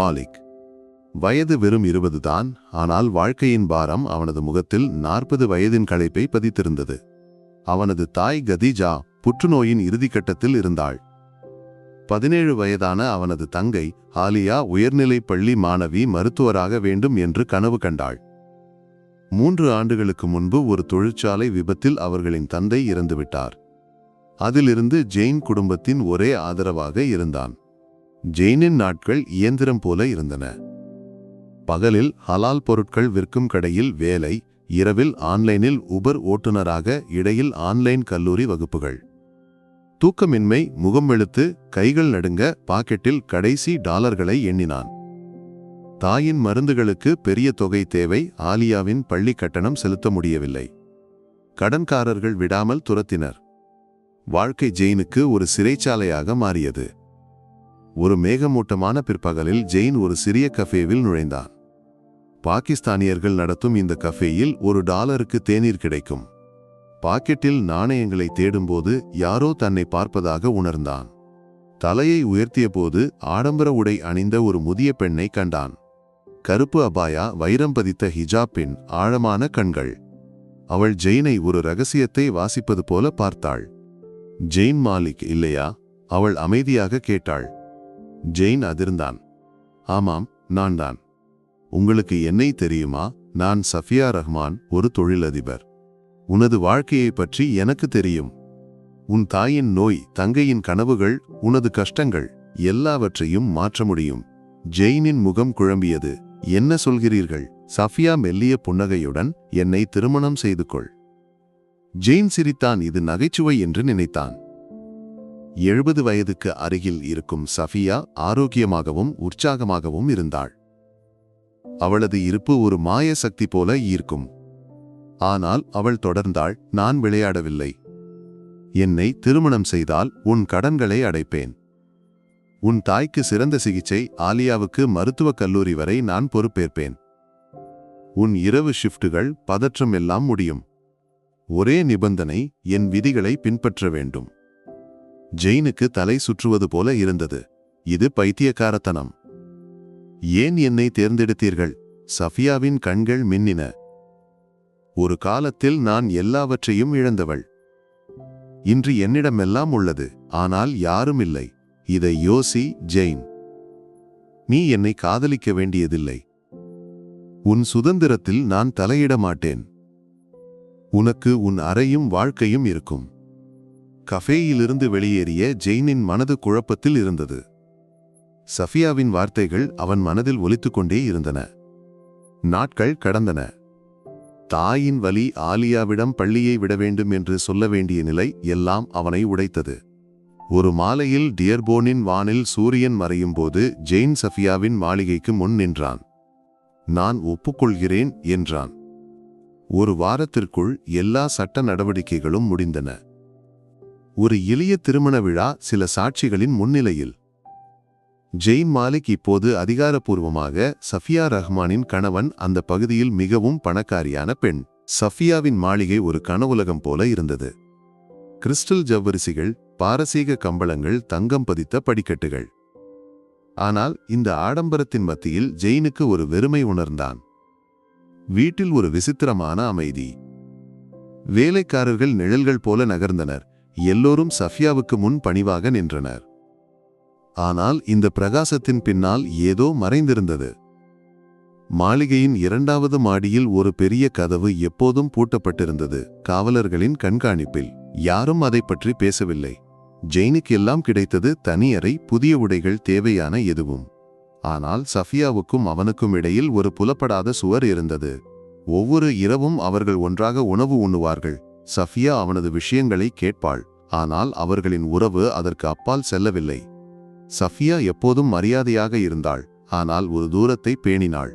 மாலிக். வயது வெறும் இருபதுதான் ஆனால் வாழ்க்கையின் பாரம் அவனது முகத்தில் நாற்பது வயதின் களைப்பை பதித்திருந்தது. அவனது தாய் கதீஜா புற்றுநோயின் இறுதிக்கட்டத்தில் இருந்தாள். பதினேழு வயதான அவனது தங்கை ஆலியா உயர்நிலைப் பள்ளி மாணவி மருத்துவராக வேண்டும் என்று கனவு கண்டாள். மூன்று ஆண்டுகளுக்கு முன்பு ஒரு தொழிற்சாலை விபத்தில் அவர்களின் தந்தை இறந்துவிட்டார். அதிலிருந்து ஜெயின் குடும்பத்தின் ஒரே ஆதரவாக இருந்தான். ஜெயினின் நாட்கள் இயந்திரம் போல இருந்தன. பகலில் ஹலால் பொருட்கள் விற்கும் கடையில் வேலை இரவில் ஆன்லைனில் உபர் ஓட்டுநராக இடையில் ஆன்லைன் கல்லூரி வகுப்புகள். தூக்கமின்மை முகம் வெளுத்து கைகள் நடுங்க பாக்கெட்டில் கடைசி டாலர்களை எண்ணினான். தாயின் மருந்துகளுக்கு பெரிய தொகை தேவை ஆலியாவின் பள்ளி கட்டணம் செலுத்த முடியவில்லை. கடன்காரர்கள் விடாமல் துரத்தினர். வாழ்க்கை ஜெயினுக்கு ஒரு சிறைச்சாலையாக மாறியது. ஒரு மேகமூட்டமான பிற்பகலில் ஜெயின் ஒரு சிறிய கஃபேவில் நுழைந்தான். பாகிஸ்தானியர்கள் நடத்தும் இந்த கஃபேயில் ஒரு டாலருக்கு தேநீர் கிடைக்கும். பாக்கெட்டில் நாணயங்களை தேடும்போது யாரோ தன்னை பார்ப்பதாக உணர்ந்தான். தலையை உயர்த்தியபோது ஆடம்பர உடை அணிந்த ஒரு முதிய பெண்ணை கண்டான். கருப்பு அபாயா வைரம் பதித்த ஹிஜாப்பின் ஆழமான கண்கள். அவள் ஜெயினை ஒரு ரகசியத்தை வாசிப்பது போல பார்த்தாள். ஜெயின் மாலிக் இல்லையா? அவள் அமைதியாக கேட்டாள். ஜெயின் அதிர்ந்தான். ஆமாம் நான் தான் உங்களுக்கு என்னை தெரியுமா? நான் சஃபியா ரஹ்மான் ஒரு தொழிலதிபர். உனது வாழ்க்கையை பற்றி எனக்கு தெரியும். உன் தாயின் நோய் தங்கையின் கனவுகள் உனது கஷ்டங்கள் எல்லாவற்றையும் மாற்ற முடியும். ஜெயினின் முகம் குழம்பியது. என்ன சொல்கிறீர்கள்? சஃபியா மெல்லிய புன்னகையுடன் என்னை திருமணம் செய்து கொள். ஜெயின் சிரித்தான் இது நகைச்சுவை என்று நினைத்தான். எழுபது வயதுக்கு அருகில் இருக்கும் சஃபியா ஆரோக்கியமாகவும் உற்சாகமாகவும் இருந்தாள். அவளது இருப்பு ஒரு மாய சக்தி போல ஈர்க்கும். ஆனால் அவள் தொடர்ந்தாள் நான் விளையாடவில்லை. என்னை திருமணம் செய்தால் உன் கடன்களை அடைப்பேன். உன் தாய்க்கு சிறந்த சிகிச்சை ஆலியாவுக்கு மருத்துவக் கல்லூரி வரை நான் பொறுப்பேற்பேன். உன் இரவு ஷிஃப்ட்டுகள் பதற்றம் எல்லாம் முடியும். ஒரே நிபந்தனை என் விதிகளை பின்பற்ற வேண்டும். ஜெயினுக்கு தலை சுற்றுவது போல இருந்தது. இது பைத்தியக்காரத்தனம். ஏன் என்னை தேர்ந்தெடுத்தீர்கள்? சஃபியாவின் கண்கள் மின்னின. ஒரு காலத்தில் நான் எல்லாவற்றையும் இழந்தவள். இன்று என்னிடமெல்லாம் உள்ளது ஆனால் யாரும் இல்லை. இதை யோசி ஜெயின். நீ என்னை காதலிக்க வேண்டியதில்லை. உன் சுதந்திரத்தில் நான் தலையிட மாட்டேன். உனக்கு உன் அறையும் வாழ்க்கையும் இருக்கும். கஃபேயிலிருந்து வெளியேறிய ஜெயினின் மனது குழப்பத்தில் இருந்தது. சஃபியாவின் வார்த்தைகள் அவன் மனதில் ஒலித்துக்கொண்டே இருந்தன. நாட்கள் கடந்தன. தாயின் வலி ஆலியாவிடம் பள்ளியை விட வேண்டும் என்று சொல்ல வேண்டிய நிலை எல்லாம் அவனை உடைத்தது. ஒரு மாலையில் டியர்போனின் வானில் சூரியன் மறையும் போது ஜெயின் சஃபியாவின் மாளிகைக்கு முன் நின்றான். நான் ஒப்புக்கொள்கிறேன் என்றான். ஒரு வாரத்திற்குள் எல்லா சட்ட நடவடிக்கைகளும் முடிந்தன. ஒரு எளிய திருமண விழா சில சாட்சிகளின் முன்னிலையில். ஜெயின் மாலிக் இப்போது அதிகாரப்பூர்வமாக சஃபியா ரஹ்மானின் கணவன் அந்த பகுதியில் மிகவும் பணக்காரியான பெண். சஃபியாவின் மாளிகை ஒரு கனவுலகம் போல இருந்தது. கிறிஸ்டல் ஜவ்வரிசிகள் பாரசீக கம்பளங்கள் தங்கம் பதித்த படிக்கட்டுகள். ஆனால் இந்த ஆடம்பரத்தின் மத்தியில் ஜெயினுக்கு ஒரு வெறுமை உணர்ந்தான். வீட்டில் ஒரு விசித்திரமான அமைதி. வேலைக்காரர்கள் நிழல்கள் போல நகர்ந்தனர். எல்லோரும் சஃபியாவுக்கு முன் பணிவாக நின்றனர். ஆனால் இந்த பிரகாசத்தின் பின்னால் ஏதோ மறைந்திருந்தது. மாளிகையின் இரண்டாவது மாடியில் ஒரு பெரிய கதவு எப்போதும் பூட்டப்பட்டிருந்தது. காவலர்களின் கண்காணிப்பில் யாரும் அதை பற்றி பேசவில்லை. ஜெயினுக்கு எல்லாம் கிடைத்தது தனியறை புதிய உடைகள் தேவையான எதுவும். ஆனால் சஃபியாவுக்கும் அவனுக்கும் இடையில் ஒரு புலப்படாத சுவர் இருந்தது. ஒவ்வொரு இரவும் அவர்கள் ஒன்றாக உணவு உண்ணுவார்கள். சஃபியா அவனது விஷயங்களை கேட்பாள். ஆனால் அவர்களின் உறவு அதற்கு அப்பால் செல்லவில்லை. சஃபியா எப்போதும் மரியாதையாக இருந்தாள் ஆனால் ஒரு தூரத்தை பேணினாள்.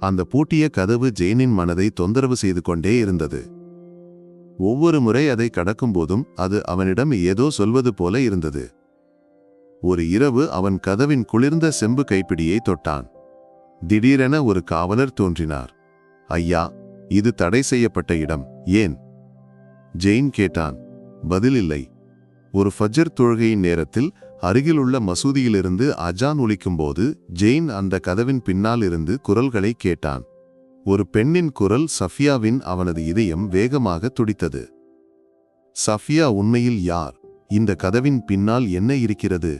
அந்த பூட்டிய கதவு ஜெயினின் மனதை தொந்தரவு செய்து கொண்டே இருந்தது. ஒவ்வொரு முறை அதை கடக்கும்போதும் அது அவனிடம் ஏதோ சொல்வது போல இருந்தது. ஒரு இரவு அவன் கதவின் குளிர்ந்த செம்பு கைப்பிடியை தொட்டான். திடீரென ஒரு காவலர் தோன்றினார். ஐயா இது தடை செய்யப்பட்ட இடம் ஏன்? ஜெயின் கேட்டான். பதில் இல்லை ஒரு ஃபஜர் தொழுகையின் நேரத்தில் அருகிலுள்ள மசூதியிலிருந்து அஜான் ஒலிக்கும்போது ஜெயின் அந்த கதவின் பின்னால் இருந்து குரல்களை கேட்டான். ஒரு பெண்ணின் குரல் சஃபியாவின் அவனது இதயம் வேகமாக துடித்தது. சஃபியா உண்மையில் யார்? இந்த கதவின் பின்னால் என்ன இருக்கிறது?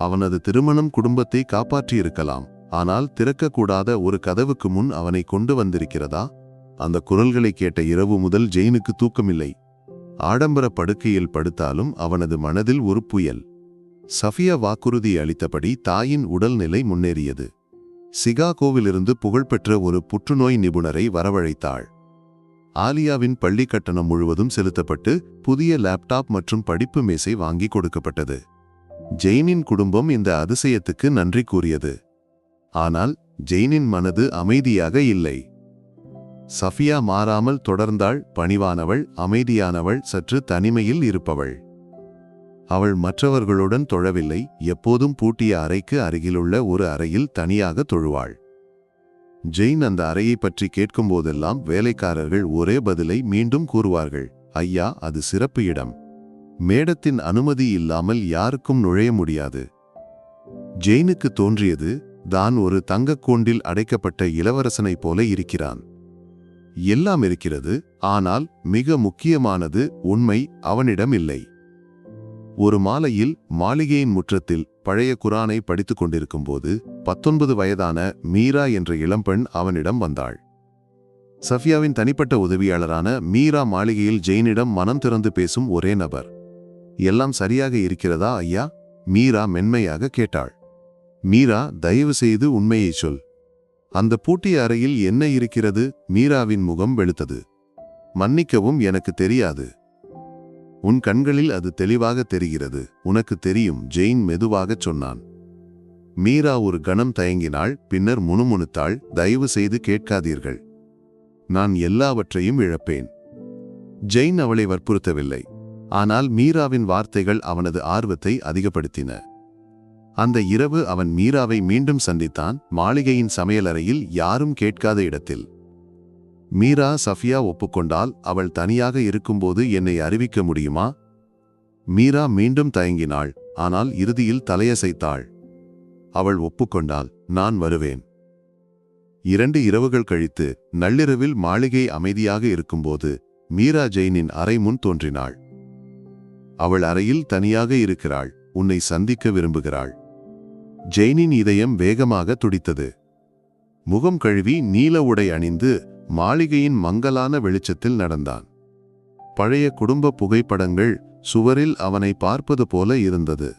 அவனது திருமணம் குடும்பத்தை காப்பாற்றியிருக்கலாம். ஆனால் திறக்கக்கூடாத ஒரு கதவுக்கு முன் அவனை கொண்டு வந்திருக்கிறதா? அந்த குரல்களை கேட்ட இரவு முதல் ஜெயினுக்கு தூக்கமில்லை. ஆடம்பர படுக்கையில் படுத்தாலும் அவனது மனதில் ஒரு புயல். சஃபியா வாக்குறுதி அளித்தபடி தாயின் உடல்நிலை முன்னேறியது. சிகாகோவிலிருந்து புகழ்பெற்ற ஒரு புற்றுநோய் நிபுணரை வரவழைத்தாள். ஆலியாவின் பள்ளி கட்டணம் முழுவதும் செலுத்தப்பட்டு புதிய லேப்டாப் மற்றும் படிப்பு மேசை வாங்கி கொடுக்கப்பட்டது. ஜெயினின் குடும்பம் இந்த அதிசயத்துக்கு நன்றி கூறியது. ஆனால் ஜெயினின் மனது அமைதியாக இல்லை. சஃபியா மாறாமல் தொடர்ந்தாள் பணிவானவள் அமைதியானவள் சற்று தனிமையில் இருப்பவள். அவள் மற்றவர்களுடன் தொழவில்லை எப்போதும் பூட்டிய அறைக்கு அருகிலுள்ள ஒரு அறையில் தனியாக தொழுவாள். ஜெயின் அந்த அறையை பற்றி கேட்கும்போதெல்லாம் வேலைக்காரர்கள் ஒரே பதிலை மீண்டும் கூறுவார்கள் ஐயா அது சிறப்பு இடம். மேடத்தின் அனுமதி இல்லாமல் யாருக்கும் நுழைய முடியாது. ஜெயினுக்கு தோன்றியது தான் ஒரு தங்கக் கூண்டில் அடைக்கப்பட்ட இளவரசனைப் போல இருக்கிறான். எல்லாம் இருக்கிறது ஆனால் மிக முக்கியமானது உண்மை அவனிடம் இல்லை. ஒரு மாலையில் மாளிகையின் முற்றத்தில் பழைய குரானை படித்துக் கொண்டிருக்கும்போது பத்தொன்பது வயதான மீரா என்ற இளம்பெண் அவனிடம் வந்தாள். சஃபியாவின் தனிப்பட்ட உதவியாளரான மீரா மாளிகையில் ஜெயினிடம் மனம் திறந்து பேசும் ஒரே நபர். எல்லாம் சரியாக இருக்கிறதா ஐயா? மீரா மென்மையாக கேட்டாள். மீரா தயவு செய்து உண்மையை சொல். அந்த பூட்டிய அறையில் என்ன இருக்கிறது? மீராவின் முகம் வெளுத்தது. மன்னிக்கவும் எனக்கு தெரியாது. உன் கண்களில் அது தெளிவாக தெரிகிறது. உனக்கு தெரியும் ஜெயின் மெதுவாகச் சொன்னான். மீரா ஒரு கணம் தயங்கினாள் பின்னர் முணுமுணுத்தாள் தயவு செய்து கேட்காதீர்கள். நான் எல்லாவற்றையும் இழப்பேன். ஜெயின் அவளை வற்புறுத்தவில்லை. ஆனால் மீராவின் வார்த்தைகள் அவனது ஆர்வத்தை அதிகப்படுத்தின. அந்த இரவு அவன் மீராவை மீண்டும் சந்தித்தான். மாளிகையின் சமையலறையில் யாரும் கேட்காத இடத்தில். மீரா சஃபியா ஒப்புக்கொண்டால் அவள் தனியாக இருக்கும்போது என்னை அறிவிக்க முடியுமா? மீரா மீண்டும் தயங்கினாள். ஆனால் இறுதியில் தலையசைத்தாள். அவள் ஒப்புக்கொண்டால் நான் வருவேன். இரண்டு இரவுகள் கழித்து நள்ளிரவில் மாளிகை அமைதியாக இருக்கும்போது மீரா ஜெயினின் அறை முன் தோன்றினாள். அவள் அறையில் தனியாக இருக்கிறாள். உன்னை சந்திக்க விரும்புகிறாள். ஜெயினின் இதயம் வேகமாக துடித்தது. முகம் கழுவி நீல உடை அணிந்து மாளிகையின் மங்கலான வெளிச்சத்தில் நடந்தான். பழைய குடும்ப புகைப்படங்கள் சுவரில் அவனை பார்ப்பது போல இருந்தது.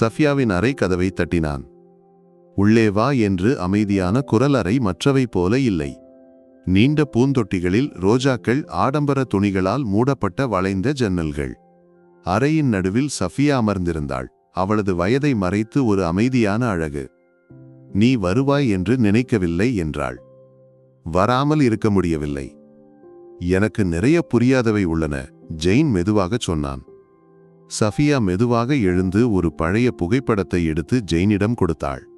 சஃபியாவின் அறை கதவை தட்டினான். உள்ளே வா என்று அமைதியான குரல் அறை மற்றவை போல இல்லை. நீண்ட பூந்தொட்டிகளில் ரோஜாக்கள் ஆடம்பர துணிகளால் மூடப்பட்ட வளைந்த ஜன்னல்கள். அறையின் நடுவில் சஃபியா அமர்ந்திருந்தாள். அவளது வயதை மறைத்து ஒரு அமைதியான அழகு. நீ வருவாய் என்று நினைக்கவில்லை என்றாள். வராமல் இருக்க முடியவில்லை. எனக்கு நிறைய புரியாதவை உள்ளன ஜெயின் மெதுவாகச் சொன்னான். சஃபியா மெதுவாக எழுந்து ஒரு பழைய புகைப்படத்தை எடுத்து ஜெயினிடம் கொடுத்தாள்.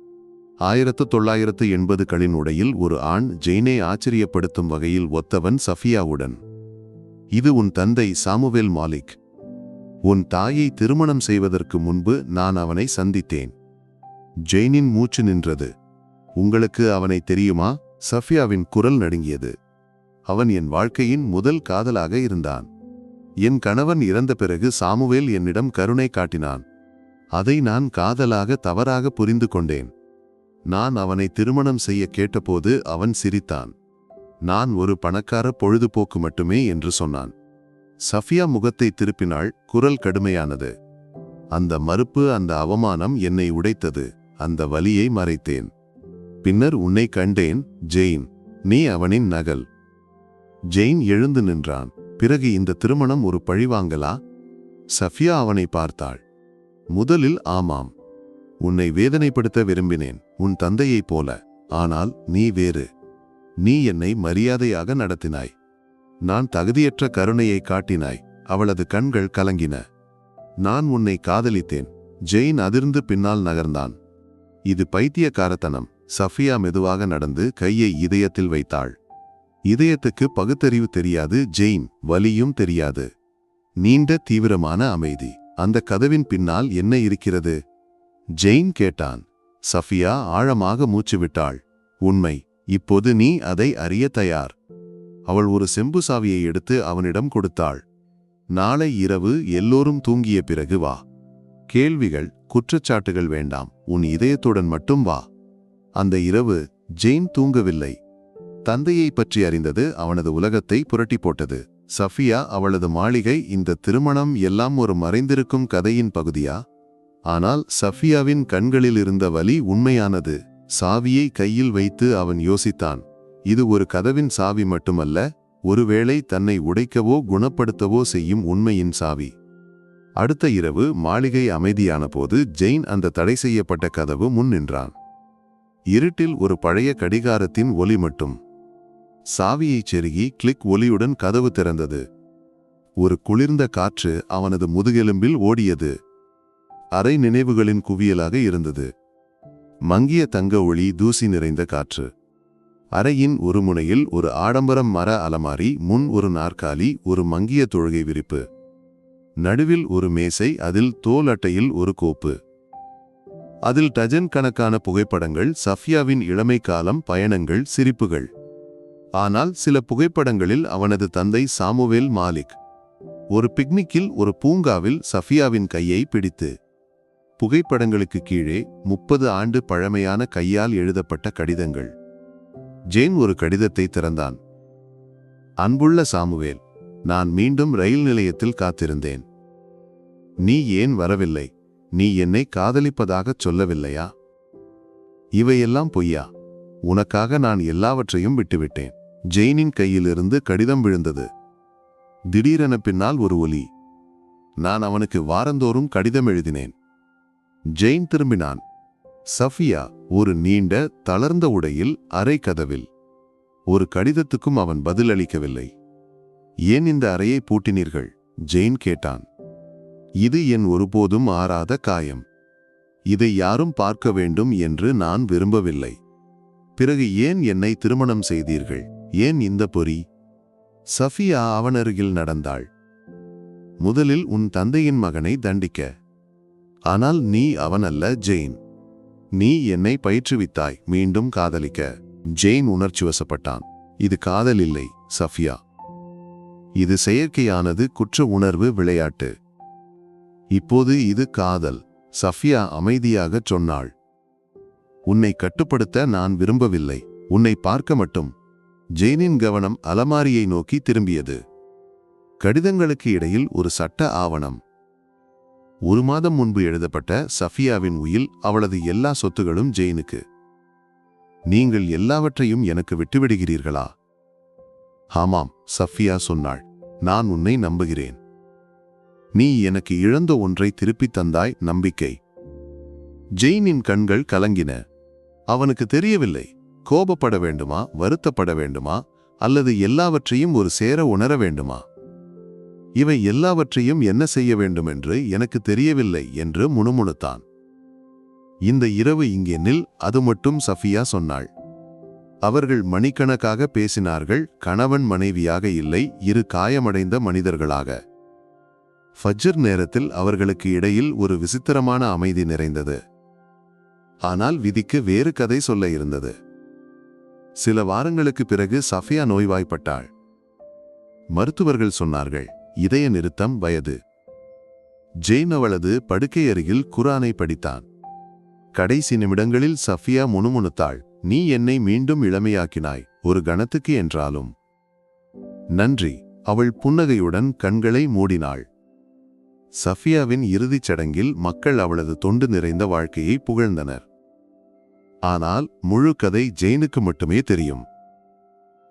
ஆயிரத்து தொள்ளாயிரத்து எண்பதுகளின் உடையில் ஒரு ஆண் ஜெயினை ஆச்சரியப்படுத்தும் வகையில் ஒத்தவன் சஃபியாவுடன். இது உன் தந்தை சாமுவேல் மாலிக். உன் தாயை திருமணம் செய்வதற்கு முன்பு நான் அவனை சந்தித்தேன். ஜெயினின் மூச்சு நின்றது. உங்களுக்கு அவனை தெரியுமா? சஃபியாவின் குரல் நடுங்கியது. அவன் என் வாழ்க்கையின் முதல் காதலாக இருந்தான். என் கணவன் இறந்த பிறகு சாமுவேல் என்னிடம் கருணை காட்டினான். அதை நான் காதலாக தவறாக புரிந்து கொண்டேன். நான் அவனை திருமணம் செய்ய கேட்டபோது அவன் சிரித்தான். நான் ஒரு பணக்கார பொழுதுபோக்கு மட்டுமே என்று சொன்னான். சஃபியா முகத்தை திருப்பினாள். குரல் கடுமையானது. அந்த மறுப்பு அந்த அவமானம் என்னை உடைத்தது. அந்த வலியை மறைத்தேன். பின்னர் உன்னை கண்டேன் ஜெயின். நீ அவனின் நகல். ஜெயின் எழுந்து நின்றான். பிறகு இந்த திருமணம் ஒரு பழிவாங்கலா சஃபியா அவனை பார்த்தாள். முதலில் ஆமாம். உன்னை வேதனைப்படுத்த விரும்பினேன். உன் தந்தையைப் போல. ஆனால் நீ வேறு. நீ என்னை மரியாதையாக நடத்தினாய். நான் தகுதியற்ற கருணையை காட்டினாய். அவளது கண்கள் கலங்கின. நான் உன்னை காதலித்தேன். ஜெயின் அதிர்ந்து பின்னால் நகர்ந்தான். இது பைத்தியக்காரத்தனம். சஃபியா மெதுவாக நடந்து கையை இதயத்தில் வைத்தாள். இதயத்துக்கு பகுத்தறிவு தெரியாது. ஜெயின் வலியும் தெரியாது. நீண்ட தீவிரமான அமைதி. அந்த கதவின் பின்னால் என்ன இருக்கிறது? ஜெயின் கேட்டான். சஃபியா ஆழமாக மூச்சு விட்டாள் உண்மை. இப்போது நீ அதை அறிய தயார். அவள் ஒரு செம்பு சாவியை எடுத்து அவனிடம் கொடுத்தாள். நாளை இரவு எல்லோரும் தூங்கிய பிறகு வா. கேள்விகள் குற்றச்சாட்டுகள் வேண்டாம். உன் இதயத்துடன் மட்டும் வா. அந்த இரவு ஜெயின் தூங்கவில்லை. தந்தையை பற்றி அறிந்தது அவனது உலகத்தை புரட்டி போட்டது சஃபியா அவளது மாளிகை இந்த திருமணம் எல்லாம் ஒரு மறைந்திருக்கும் கதையின் பகுதியா? ஆனால் சஃபியாவின் கண்களில் இருந்த வலி உண்மையானது. சாவியை கையில் வைத்து அவன் யோசித்தான். இது ஒரு கதவின் சாவி மட்டுமல்ல ஒருவேளை தன்னை உடைக்கவோ குணப்படுத்தவோ செய்யும் உண்மையின் சாவி. அடுத்த இரவு மாளிகை அமைதியான போது ஜெயின் அந்த தடை செய்யப்பட்ட கதவு முன் நின்றான். இருட்டில் ஒரு பழைய கடிகாரத்தின் ஒலி மட்டும். சாவியைச் செருகி கிளிக் ஒலியுடன் கதவு திறந்தது. ஒரு குளிர்ந்த காற்று அவனது முதுகெலும்பில் ஓடியது. அரை நினைவுகளின் குவியலாக இருந்தது. மங்கிய தங்க ஒளி தூசி நிறைந்த காற்று. அறையின் ஒரு முனையில் ஒரு ஆடம்பரம் மர அலமாரி முன் ஒரு நாற்காலி ஒரு மங்கிய தொழுகை விரிப்பு. நடுவில் ஒரு மேசை அதில் தோல் அட்டையில் ஒரு கோப்பு. அதில் டஜன் கணக்கான புகைப்படங்கள் சஃபியாவின் இளமை காலம் பயணங்கள் சிரிப்புகள். ஆனால் சில புகைப்படங்களில் அவனது தந்தை சாமுவேல் மாலிக். ஒரு பிக்னிக்கில் ஒரு பூங்காவில் சஃபியாவின் கையை பிடித்து. புகைப்படங்களுக்கு கீழே முப்பது ஆண்டு பழமையான கையால் எழுதப்பட்ட கடிதங்கள். ஜேன் ஒரு கடிதத்தை திறந்தான். அன்புள்ள சாமுவேல் நான் மீண்டும் ரயில் நிலையத்தில் காத்திருந்தேன். நீ ஏன் வரவில்லை? நீ என்னை காதலிப்பதாகச் சொல்லவில்லையா? இவையெல்லாம் பொய்யா? உனக்காக நான் எல்லாவற்றையும் விட்டுவிட்டேன். ஜெயினின் கையிலிருந்து கடிதம் விழுந்தது. திடீரென பின்னால் ஒரு ஒலி. நான் அவனுக்கு வாரந்தோறும் கடிதம் எழுதினேன். ஜெயின் திரும்பினான். சஃபியா ஒரு நீண்ட தளர்ந்த உடையில் அறை கதவில். ஒரு கடிதத்துக்கும் அவன் பதிலளிக்கவில்லை. ஏன் இந்த அறையை பூட்டினீர்கள்? ஜெயின் கேட்டான். இது என் ஒருபோதும் ஆறாத காயம். இதை யாரும் பார்க்க வேண்டும் என்று நான் விரும்பவில்லை. பிறகு ஏன் என்னை திருமணம் செய்தீர்கள்? ஏன் இந்த பொறி? சஃபியா அவனருகில் நடந்தாள். முதலில் உன் தந்தையின் மகனை தண்டிக்க. ஆனால் நீ அவனல்ல ஜெயின். நீ என்னை பயிற்றுவித்தாய். மீண்டும் காதலிக்க. ஜெயின் உணர்ச்சி வசப்பட்டான் இது காதல் இல்லை சஃபியா. இது செயற்கையானது குற்ற உணர்வு விளையாட்டு. இப்போது இது காதல். சஃபியா அமைதியாகச் சொன்னாள். உன்னை கட்டுப்படுத்த நான் விரும்பவில்லை. உன்னை பார்க்க மட்டும். ஜெயினின் கவனம் அலமாரியை நோக்கி திரும்பியது. கடிதங்களுக்கு இடையில் ஒரு சட்ட ஆவணம். ஒரு மாதம் முன்பு எழுதப்பட்ட சஃபியாவின் உயில் அவளது எல்லா சொத்துகளும் ஜெயினுக்கு. நீங்கள் எல்லாவற்றையும் எனக்கு விட்டுவிடுகிறீர்களா? ஆமாம் சஃபியா சொன்னாள். நான் உன்னை நம்புகிறேன். நீ எனக்கு இழந்த ஒன்றை திருப்பித் தந்தாய் நம்பிக்கை. ஜெயினின் கண்கள் கலங்கின. அவனுக்கு தெரியவில்லை. கோபப்பட வேண்டுமா? வருத்தப்பட வேண்டுமா? அல்லது எல்லாவற்றையும் ஒரு சேர உணர வேண்டுமா? இவை எல்லாவற்றையும் என்ன செய்ய வேண்டுமென்று எனக்கு தெரியவில்லை என்று முணுமுணுத்தான். இந்த இரவு இங்கே நில் அது மட்டும் சஃபியா சொன்னாள். அவர்கள் மணிக்கணக்காக பேசினார்கள் கணவன் மனைவியாக இல்லை இரு காயமடைந்த மனிதர்களாக. ஃபஜ்ர் நேரத்தில் அவர்களுக்கு இடையில் ஒரு விசித்திரமான அமைதி நிறைந்தது. ஆனால் விதிக்கு வேறு கதை சொல்ல இருந்தது. சில வாரங்களுக்கு பிறகு சஃபியா நோய்வாய்ப்பட்டாள். மருத்துவர்கள் சொன்னார்கள் இதய நிறுத்தம் வயது. ஜெயின் அவளது படுக்கை அருகில் குரானை படித்தான். கடைசி நிமிடங்களில் சஃபியா முணுமுணுத்தாள் நீ என்னை மீண்டும் இளமையாக்கினாய் ஒரு கணத்துக்கு என்றாலும். நன்றி. அவள் புன்னகையுடன் கண்களை மூடினாள். சஃபியாவின் இறுதிச் சடங்கில் மக்கள் அவளது தொண்டு நிறைந்த வாழ்க்கையை புகழ்ந்தனர். ஆனால் முழு கதை ஜெயினுக்கு மட்டுமே தெரியும்.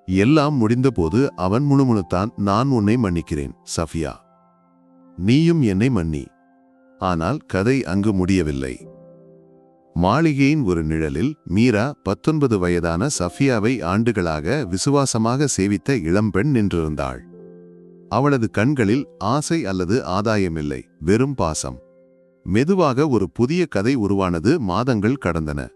எல்லாம் முடிந்தபோது அவன் முணுமுணுத்தான் நான் உன்னை மன்னிக்கிறேன் சஃபியா. நீயும் என்னை மன்னி. ஆனால் கதை அங்கு முடியவில்லை. மாளிகையின் ஒரு நிழலில் மீரா பத்தொன்பது வயதான சஃபியாவை ஆண்டுகளாக விசுவாசமாக சேவித்த இளம்பெண் நின்றிருந்தாள். அவளது கண்களில் ஆசை அல்லது ஆதாயமில்லை வெறும் பாசம். மெதுவாக ஒரு புதிய கதை உருவானது மாதங்கள் கடந்தன.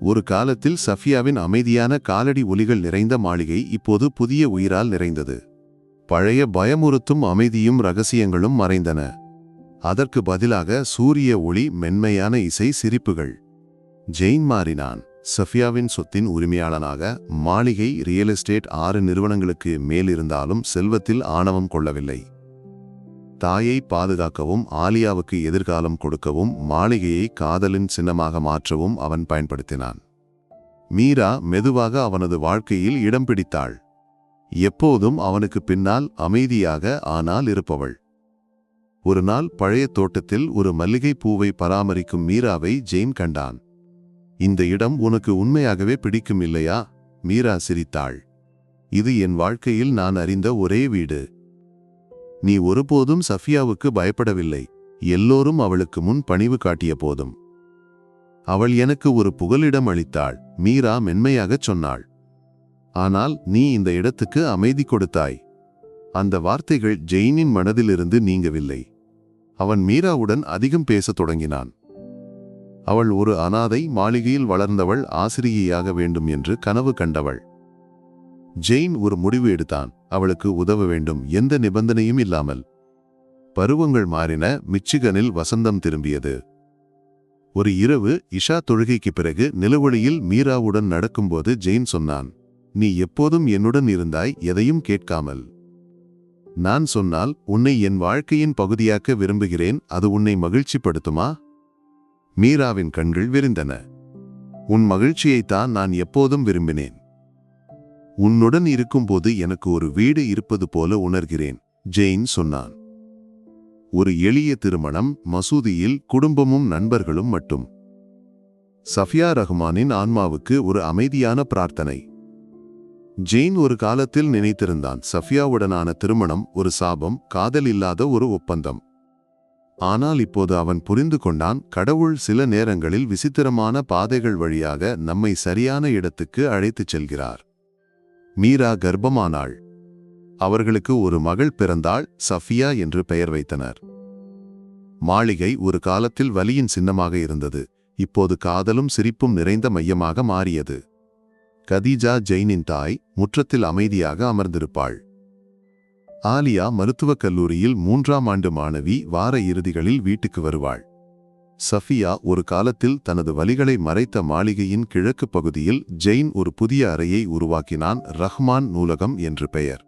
ஒரு காலத்தில் சஃபியாவின் அமைதியான காலடி ஒலிகள் நிறைந்த மாளிகை இப்போது புதிய உயிரால் நிறைந்தது. பழைய பயமுறுத்தும் அமைதியும் ரகசியங்களும் மறைந்தன. அதற்கு பதிலாக சூரிய ஒளி மென்மையான இசை சிரிப்புகள். ஜெயின் மாறினான். சஃபியாவின் சொத்தின் உரிமையாளனாக மாளிகை ரியல் எஸ்டேட் ஆறு நிறுவனங்களுக்கு மேலிருந்தாலும் செல்வத்தில் ஆணவம் கொள்ளவில்லை. தாயை பாதுகாக்கவும் ஆலியாவுக்கு எதிர்காலம் கொடுக்கவும் மாளிகையை காதலின் சின்னமாக மாற்றவும் அவன் பயன்படுத்தினான். மீரா மெதுவாக அவனது வாழ்க்கையில் இடம் பிடித்தாள். எப்போதும் அவனுக்கு பின்னால் அமைதியாக ஆனால் இருப்பவள். ஒரு நாள் பழைய தோட்டத்தில் ஒரு மல்லிகை பூவை பராமரிக்கும் மீராவை ஜெயின் கண்டான். இந்த இடம் உனக்கு உண்மையாகவே பிடிக்கும் இல்லையா? மீரா சிரித்தாள். இது என் வாழ்க்கையில் நான் அறிந்த ஒரே வீடு. நீ ஒருபோதும் சஃபியாவுக்கு பயப்படவில்லை. எல்லோரும் அவளுக்கு முன் பணிவு காட்டிய போதும். அவள் எனக்கு ஒரு புகலிடம் அளித்தாள். மீரா மென்மையாகச் சொன்னாள். ஆனால் நீ இந்த இடத்துக்கு அமைதி கொடுத்தாய். அந்த வார்த்தைகள் ஜெயினின் மனதிலிருந்து நீங்கவில்லை. அவன் மீராவுடன் அதிகம் பேசத் தொடங்கினான். அவள் ஒரு அனாதை மாளிகையில் வளர்ந்தவள் ஆசிரியையாக வேண்டும் என்று கனவு கண்டவள். ஜெயின் ஒரு முடிவு எடுத்தான். அவளுக்கு உதவ வேண்டும் எந்த நிபந்தனையும் இல்லாமல். பருவங்கள் மாறின மிச்சிகனில் வசந்தம் திரும்பியது. ஒரு இரவு இஷா தொழுகைக்கு பிறகு நிலவொளியில் மீராவுடன் நடக்கும்போது ஜெயின் சொன்னான் நீ எப்போதும் என்னுடன் இருந்தாய் எதையும் கேட்காமல். நான் சொன்னால் உன்னை என் வாழ்க்கையின் பகுதியாக்க விரும்புகிறேன் அது உன்னை மகிழ்ச்சிப்படுத்துமா? மீராவின் கண்கள் விரிந்தன. உன் மகிழ்ச்சியைத்தான் நான் எப்போதும் விரும்பினேன். உன்னுடன் இருக்கும்போது எனக்கு ஒரு வீடு இருப்பது போல உணர்கிறேன் ஜெயின் சொன்னான். ஒரு எளிய திருமணம் மசூதியில் குடும்பமும் நண்பர்களும் மட்டும். சஃபியா ரஹ்மானின் ஆன்மாவுக்கு ஒரு அமைதியான பிரார்த்தனை. ஜெயின் ஒரு காலத்தில் நினைத்திருந்தான் சஃபியாவுடனான திருமணம் ஒரு சாபம் காதல் இல்லாத ஒரு ஒப்பந்தம். ஆனால் இப்போது அவன் புரிந்து கொண்டான் கடவுள் சில நேரங்களில் விசித்திரமான பாதைகள் வழியாக நம்மை சரியான இடத்துக்கு அழைத்துச் செல்கிறார். மீரா கர்ப்பமானாள். அவர்களுக்கு ஒரு மகள் பிறந்தாள் சஃபியா என்று பெயர் வைத்தனர். மாளிகை ஒரு காலத்தில் வலியின் சின்னமாக இருந்தது. இப்போது காதலும் சிரிப்பும் நிறைந்த மையமாக மாறியது. கதீஜா ஜெயினின் தாய் முற்றத்தில் அமைதியாக அமர்ந்திருப்பாள். ஆலியா மருத்துவக் கல்லூரியில் மூன்றாம் ஆண்டு மாணவி வார இறுதிகளில் வீட்டுக்கு வருவாள். சஃபியா ஒரு காலத்தில் தனது வலிகளை மறைத்த மாளிகையின் கிழக்கு பகுதியில் ஜெயின் ஒரு புதிய அறையை உருவாக்கினான் ரஹ்மான் நூலகம் என்று பெயர்.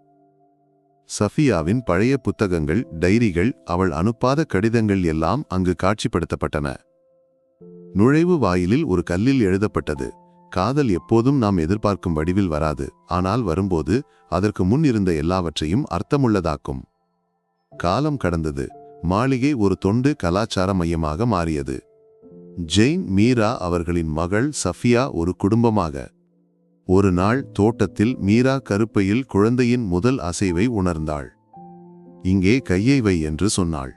சஃபியாவின் பழைய புத்தகங்கள் டைரிகள் அவள் அனுப்பாத கடிதங்கள் எல்லாம் அங்கு காட்சிப்படுத்தப்பட்டன. நுழைவு வாயிலில் ஒரு கல்லில் எழுதப்பட்டது காதல் எப்போதும் நாம் எதிர்பார்க்கும் வடிவில் வராது ஆனால் வரும்போது அதற்கு முன் இருந்த எல்லாவற்றையும் அர்த்தமுள்ளதாக்கும். காலம் கடந்தது மாளிகை ஒரு தொண்டு கலாச்சார மையமாக மாறியது. ஜெயின் மீரா அவர்களின் மகள் சஃபியா ஒரு குடும்பமாக. ஒரு நாள் தோட்டத்தில் மீரா கருப்பையில் குழந்தையின் முதல் அசைவை உணர்ந்தாள். இங்கே கையை வை என்று சொன்னாள்.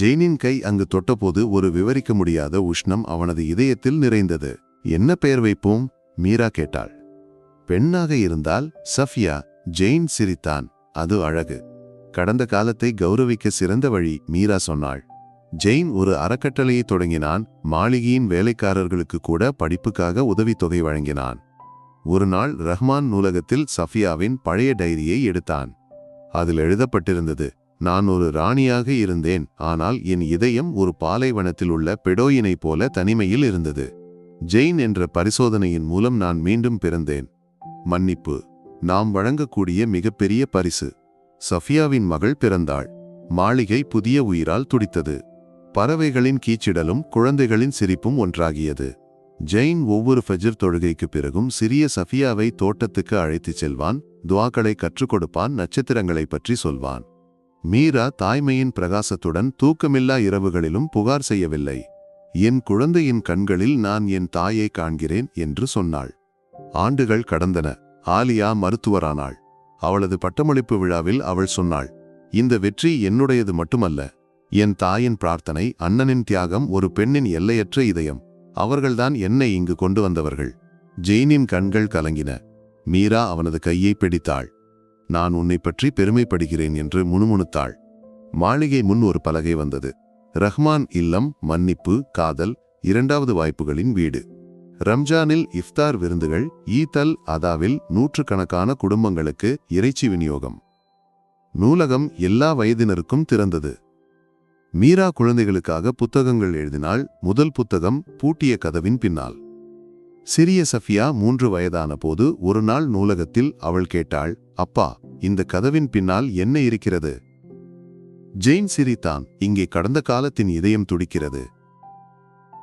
ஜெயினின் கை அங்கு தொட்டபோது ஒரு விவரிக்க முடியாத உஷ்ணம் அவனது இதயத்தில் நிறைந்தது. என்ன பெயர் வைப்போம்? மீரா கேட்டாள். பெண்ணாக இருந்தால் சஃபியா. ஜெயின் சிரித்தான். அது அழகு. கடந்த காலத்தை கௌரவிக்க சிறந்த வழி மீரா சொன்னாள். ஜெயின் ஒரு அறக்கட்டளையை தொடங்கினான். மாளிகையின் வேலைக்காரர்களுக்கு கூட படிப்புக்காக உதவித்தொகை வழங்கினான். ஒரு நாள் ரஹ்மான் நூலகத்தில் சஃபியாவின் பழைய டைரியை எடுத்தான். அதில் எழுதப்பட்டிருந்தது நான் ஒரு ராணியாக இருந்தேன் ஆனால் என் இதயம் ஒரு பாலைவனத்தில் உள்ள பெடோயினைப் போல தனிமையில் இருந்தது. ஜெயின் என்ற பரிசோதனையின் மூலம் நான் மீண்டும் பிறந்தேன். மன்னிப்பு நாம் வழங்கக்கூடிய மிகப்பெரிய பரிசு. சஃபியாவின் மகள் பிறந்தாள். மாளிகை புதிய உயிரால் துடித்தது. பறவைகளின் கீச்சிடலும் குழந்தைகளின் சிரிப்பும் ஒன்றாகியது. ஜெயின் ஒவ்வொரு ஃபஜிர் தொழுகைக்கு பிறகும் சிறிய சஃபியாவை தோட்டத்துக்கு அழைத்துச் செல்வான் துவாக்களை கற்றுக் கொடுப்பான் நட்சத்திரங்களைப் பற்றி சொல்வான். மீரா தாய்மையின் பிரகாசத்துடன் தூக்கமில்லா இரவுகளிலும் புகார் செய்யவில்லை. என் குழந்தையின் கண்களில் நான் என் தாயை காண்கிறேன் என்று சொன்னாள். ஆண்டுகள் கடந்தன. ஆலியா மருத்துவரானாள். அவளது பட்டமளிப்பு விழாவில் அவள் சொன்னாள் இந்த வெற்றி என்னுடையது மட்டுமல்ல. என் தாயின் பிரார்த்தனை அண்ணனின் தியாகம் ஒரு பெண்ணின் எல்லையற்ற இதயம். அவர்கள்தான் என்னை இங்கு கொண்டு வந்தவர்கள். ஜெயினின் கண்கள் கலங்கின. மீரா அவனது கையை பிடித்தாள். நான் உன்னை பற்றி பெருமைப்படுகிறேன் என்று முணுமுணுத்தாள். மாளிகை முன் ஒரு பலகை வந்தது. ரஹ்மான் இல்லம் மன்னிப்பு காதல் இரண்டாவது வாய்ப்புகளின் வீடு. ரம்ஜானில் இஃப்தார் விருந்துகள் ஈத்தல் அதாவில் நூற்றுக்கணக்கான குடும்பங்களுக்கு இறைச்சி விநியோகம். நூலகம் எல்லா வயதினருக்கும் திறந்தது. மீரா குழந்தைகளுக்காக புத்தகங்கள் எழுதினால் முதல் புத்தகம் பூட்டிய கதவின் பின்னால். சிறிய சஃபியா மூன்று வயதான போது ஒரு நாள் நூலகத்தில் அவள் கேட்டாள் அப்பா இந்த கதவின் பின்னால் என்ன இருக்கிறது? ஜெயின் சிரித்தான் இங்கே கடந்த காலத்தின் இதயம் துடிக்கிறது.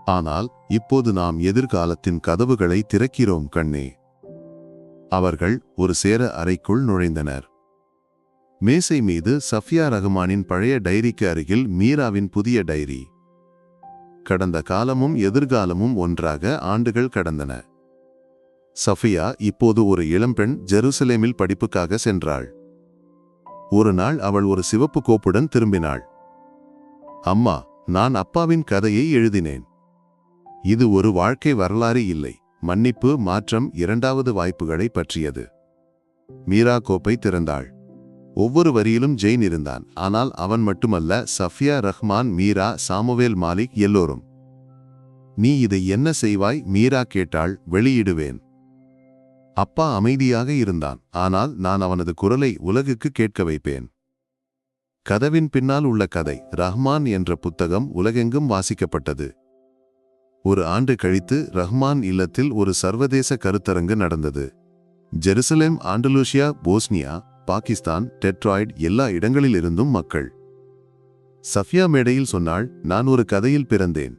ஆனால் இப்போது நாம் எதிர்காலத்தின் கதவுகளை திறக்கிறோம் கண்ணே. அவர்கள் ஒரு சேர அறைக்குள் நுழைந்தனர். மேசை மீது சஃபியா ரஹ்மானின் பழைய டைரிக்கு அருகில் மீராவின் புதிய டைரி. கடந்த காலமும் எதிர்காலமும் ஒன்றாக ஆண்டுகள் கடந்தன. சஃபியா இப்போது ஒரு இளம்பெண் ஜெருசலேமில் படிப்புக்காக சென்றாள். ஒரு நாள் அவள் ஒரு சிவப்பு கோப்புடன் திரும்பினாள். அம்மா நான் அப்பாவின் கதையை எழுதினேன். இது ஒரு வாழ்க்கை வரலாறு இல்லை. மன்னிப்பு மாற்றம் இரண்டாவது வாய்ப்புகளை பற்றியது. மீரா கோப்பை திறந்தாள். ஒவ்வொரு வரியிலும் ஜெயின் இருந்தான். ஆனால் அவன் மட்டுமல்ல சஃபியா ரஹ்மான் மீரா சாமுவேல் மாலிக் எல்லோரும். நீ இதை என்ன செய்வாய்? மீரா கேட்டாள். வெளியிடுவேன். அப்பா அமைதியாக இருந்தான். ஆனால் நான் அவனது குரலை உலகுக்கு கேட்க வைப்பேன். கதவின் பின்னால் உள்ள கதை. ரஹ்மான் என்ற புத்தகம் உலகெங்கும் வாசிக்கப்பட்டது. ஒரு ஆண்டு கழித்து ரஹ்மான் இல்லத்தில் ஒரு சர்வதேச கருத்தரங்கு நடந்தது. Jerusalem Andalusia Bosnia Pakistan Detroit எல்லா இடங்களிலிருந்தும் மக்கள். சஃபியா மேடையில் சொன்னாள் நான் ஒரு கதையில் பிறந்தேன்.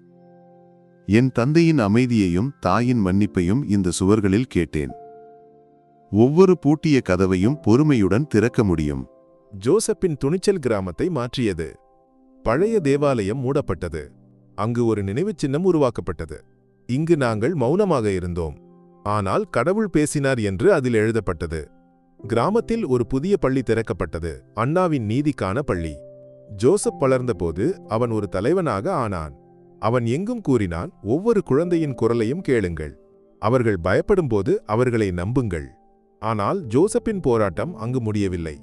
என் தந்தையின் அமைதியையும் தாயின் மன்னிப்பையும் இந்த சுவர்களில் கேட்டேன். ஒவ்வொரு பூட்டிய கதவையும் பொறுமையுடன் திறக்க முடியும். ஜோசப்பின் துணிச்சல் கிராமத்தை மாற்றியது. பழைய தேவாலயம் மூடப்பட்டது. அங்கு ஒரு நினைவுச் சின்னம் உருவாக்கப்பட்டது. இங்கு நாங்கள் மௌனமாக இருந்தோம். ஆனால் கடவுள் பேசினார் என்று அதில் எழுதப்பட்டது. கிராமத்தில் ஒரு புதிய பள்ளி திறக்கப்பட்டது. அண்ணாவின் நீதிக்கான பள்ளி. ஜோசப் வளர்ந்தபோது அவன் ஒரு தலைவனாக ஆனான். அவன் எங்கும் கூறினான் ஒவ்வொரு குழந்தையின் குரலையும் கேளுங்கள். அவர்கள் பயப்படும்போது அவர்களை நம்புங்கள். ஆனால் ஜோசப்பின் போராட்டம் அங்கு முடியவில்லை.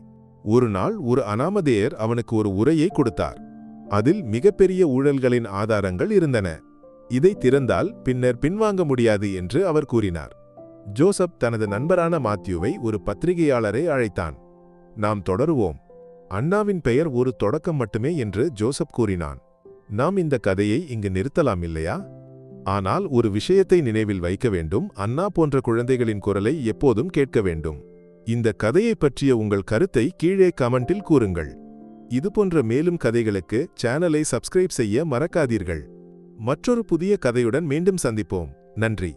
ஒரு நாள் ஒரு அனாமதேயர் அவனுக்கு ஒரு உரையை கொடுத்தார். அதில் மிகப்பெரிய ஊழல்களின் ஆதாரங்கள் இருந்தன. இதை திறந்தால் பின்னர் பின்வாங்க முடியாது என்று அவர் கூறினார். ஜோசப் தனது நண்பரான மாத்யூவை ஒரு பத்திரிகையாளரை அழைத்தான். நாம் தொடருவோம். அண்ணாவின் பெயர் ஒரு தொடக்கம் மட்டுமே என்று ஜோசப் கூறினான். நாம் இந்த கதையை இங்கு நிறுத்தலாம் இல்லையா? ஆனால் ஒரு விஷயத்தை நினைவில் வைக்க வேண்டும். அண்ணா போன்ற குழந்தைகளின் குரலை எப்போதும் கேட்க வேண்டும். இந்த கதையை பற்றிய உங்கள் கருத்தை கீழே கமெண்டில் கூறுங்கள். இதுபோன்ற மேலும் கதைகளுக்கு சேனலை சப்ஸ்கிரைப் செய்ய மறக்காதீர்கள். மற்றொரு புதிய கதையுடன் மீண்டும் சந்திப்போம். நன்றி.